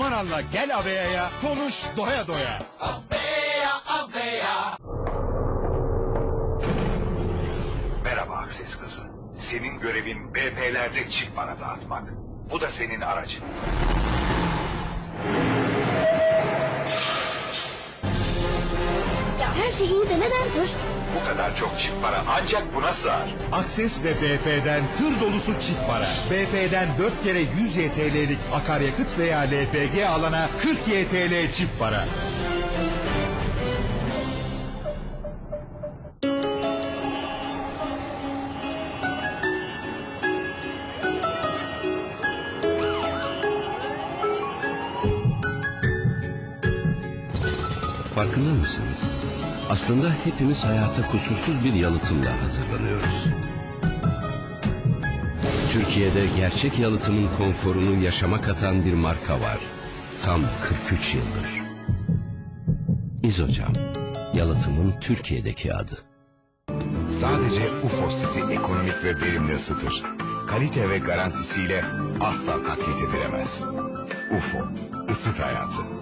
Numaranla gel Avea'ya, konuş doya doya. Merhaba Akses kızı. Senin görevin BP'lerde çip para dağıtmak. Bu da senin aracın. Ya her şey iyi de neden tır? Bu kadar çok çip para ancak buna sığar. Akses ve BP'den tır dolusu çift para. BP'den 4 kere 100 YTL'lik akaryakıt veya LPG alana 40 YTL çift para. Farkında mısınız? Aslında hepimiz hayata kusursuz bir yalıtımla hazırlanıyoruz. Türkiye'de gerçek yalıtımın konforunu yaşama katan bir marka var. Tam 43 yıldır. İzocam, yalıtımın Türkiye'deki adı. Sadece UFO sizi ekonomik ve verimli ısıtır. Kalite ve garantisiyle asla taklit edilemez. UFO, ısıt hayatı.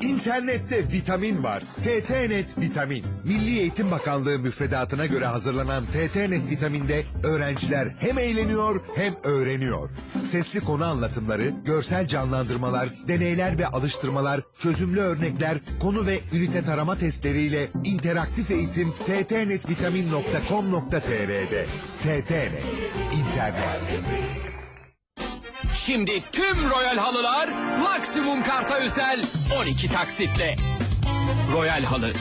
İnternette vitamin var. TTNet Vitamin. Milli Eğitim Bakanlığı müfredatına göre hazırlanan TTNet Vitamin'de öğrenciler hem eğleniyor hem öğreniyor. Sesli konu anlatımları, görsel canlandırmalar, deneyler ve alıştırmalar, çözümlü örnekler, konu ve ünite tarama testleriyle interaktif eğitim ttnetvitamin.com.tr'de. TTNet. İnternet. Şimdi tüm Royal halılar maksimum karta özel 12 taksitle. Royal halı.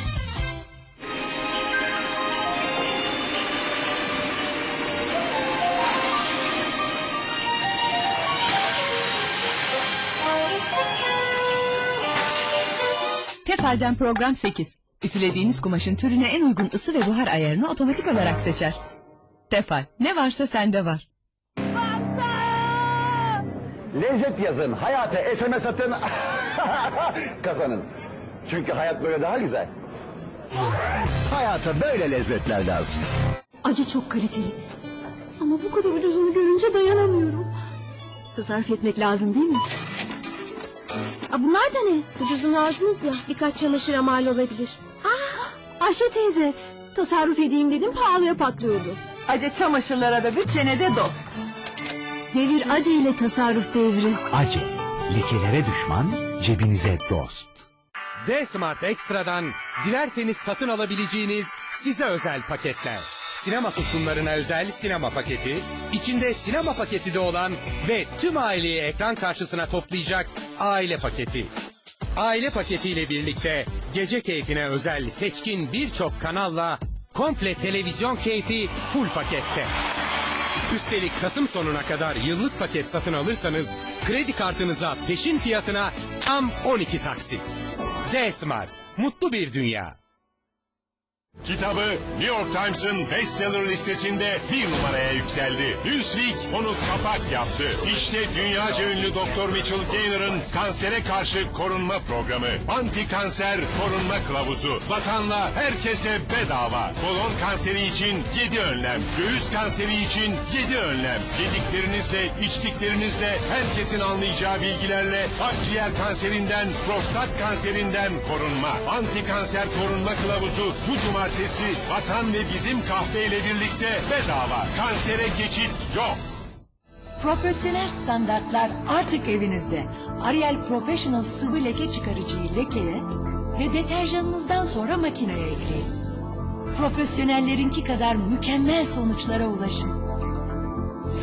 Tefal'den program 8. Ütülediğiniz kumaşın türüne en uygun ısı ve buhar ayarını otomatik olarak seçer. Tefal, ne varsa sende var. Lezzet yazın, hayata SMS atın, kazanın. Çünkü hayat böyle daha güzel. Hayata böyle lezzetler lazım. Acı çok kaliteli. Ama bu kadar ucuzunu görünce dayanamıyorum. Tasarruf etmek lazım değil mi? Aa, bunlar da ne? Ucuzunu aldınız ya. Birkaç çamaşıra mal olabilir. Aa, Ayşe teyze. Tasarruf edeyim dedim pahalıya patlıyordu. Acı çamaşırlara da bütçene de dost. Devir acı ile tasarruf devri. Acı, lekelere düşman, cebinize dost. D-Smart Extra'dan dilerseniz satın alabileceğiniz size özel paketler. Sinema tutkunlarına özel sinema paketi, içinde sinema paketi de olan ve tüm aileyi ekran karşısına toplayacak aile paketi. Aile paketiyle birlikte gece keyfine özel seçkin birçok kanalla komple televizyon keyfi full pakette. Üstelik Kasım sonuna kadar yıllık paket satın alırsanız kredi kartınıza peşin fiyatına tam 12 taksit. Z-Smart. Mutlu bir dünya. Kitabı New York Times'ın bestseller listesinde bir numaraya yükseldi. Newsweek onu kapak yaptı. İşte dünyaca ünlü Dr. Mitchell Gaynor'ın kansere karşı korunma programı. Anti kanser korunma kılavuzu. Vatanla herkese bedava. Kolon kanseri için 7 önlem. Göğüs kanseri için 7 önlem. Yediklerinizle, içtiklerinizle herkesin anlayacağı bilgilerle akciğer kanserinden, prostat kanserinden korunma. Anti kanser korunma kılavuzu bu cumartesi Vatan ve Bizim Kahve ile birlikte bedava. Kansere geçit yok. Profesyonel standartlar artık evinizde. Ariel Professional sıvı leke çıkarıcıyı lekeye ve deterjanınızdan sonra makineye ekleyin. Profesyonellerinki kadar mükemmel sonuçlara ulaşın.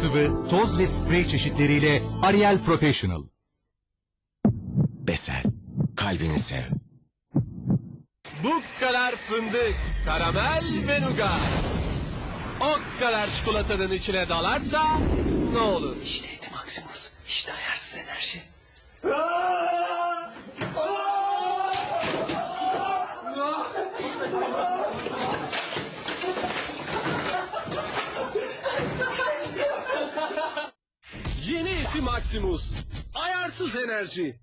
Sıvı, toz ve sprey çeşitleriyle Ariel Professional. Besel, kalbini sev. Bu kadar fındık, karamel ve nugat. O kadar çikolatanın içine dalarsa ne olur? İşteydi Maximus. İşte ayarsız enerji. Yeni eti Maximus. Ayarsız enerji.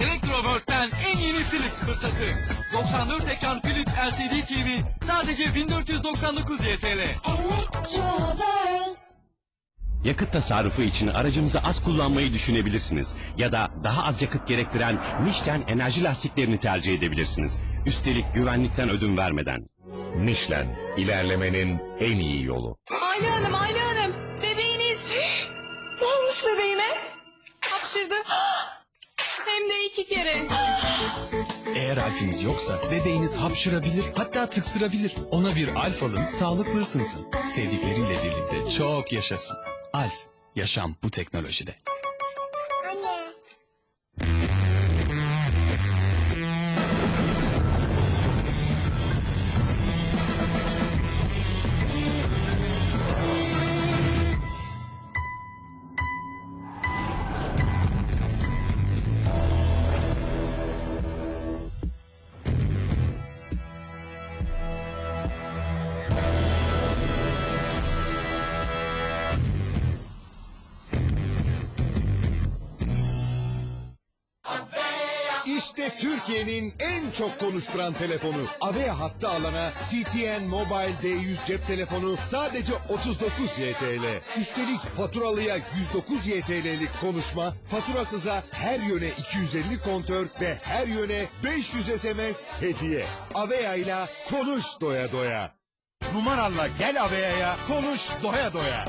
Electroworld'den en yeni Philips fırsatı. 94 ekran Philips LCD TV sadece 1499 YTL. Yakıt tasarrufu için aracınızı az kullanmayı düşünebilirsiniz. Ya da daha az yakıt gerektiren Michelin enerji lastiklerini tercih edebilirsiniz. Üstelik güvenlikten ödün vermeden. Michelin, ilerlemenin en iyi yolu. Ayla Hanım, Ayla Hanım. Bebeğiniz. Ne olmuş bebeğime? Hapşırdı. Hem de iki kere. Eğer alfiniz yoksa bebeğiniz hapşırabilir hatta tıksırabilir. Ona bir alf alın sağlıklı ısınsın. Sevdikleriyle birlikte çok yaşasın. Alf, yaşam bu teknolojide. İşte Türkiye'nin en çok konuşturan telefonu. Avea hattı alana TTN Mobile D100 cep telefonu sadece 39 YTL. Üstelik faturalıya 109 YTL'lik konuşma, faturasıza her yöne 250 kontör ve her yöne 500 SMS hediye. Avea ile konuş doya doya. Numaranla gel Avea'ya konuş doya doya.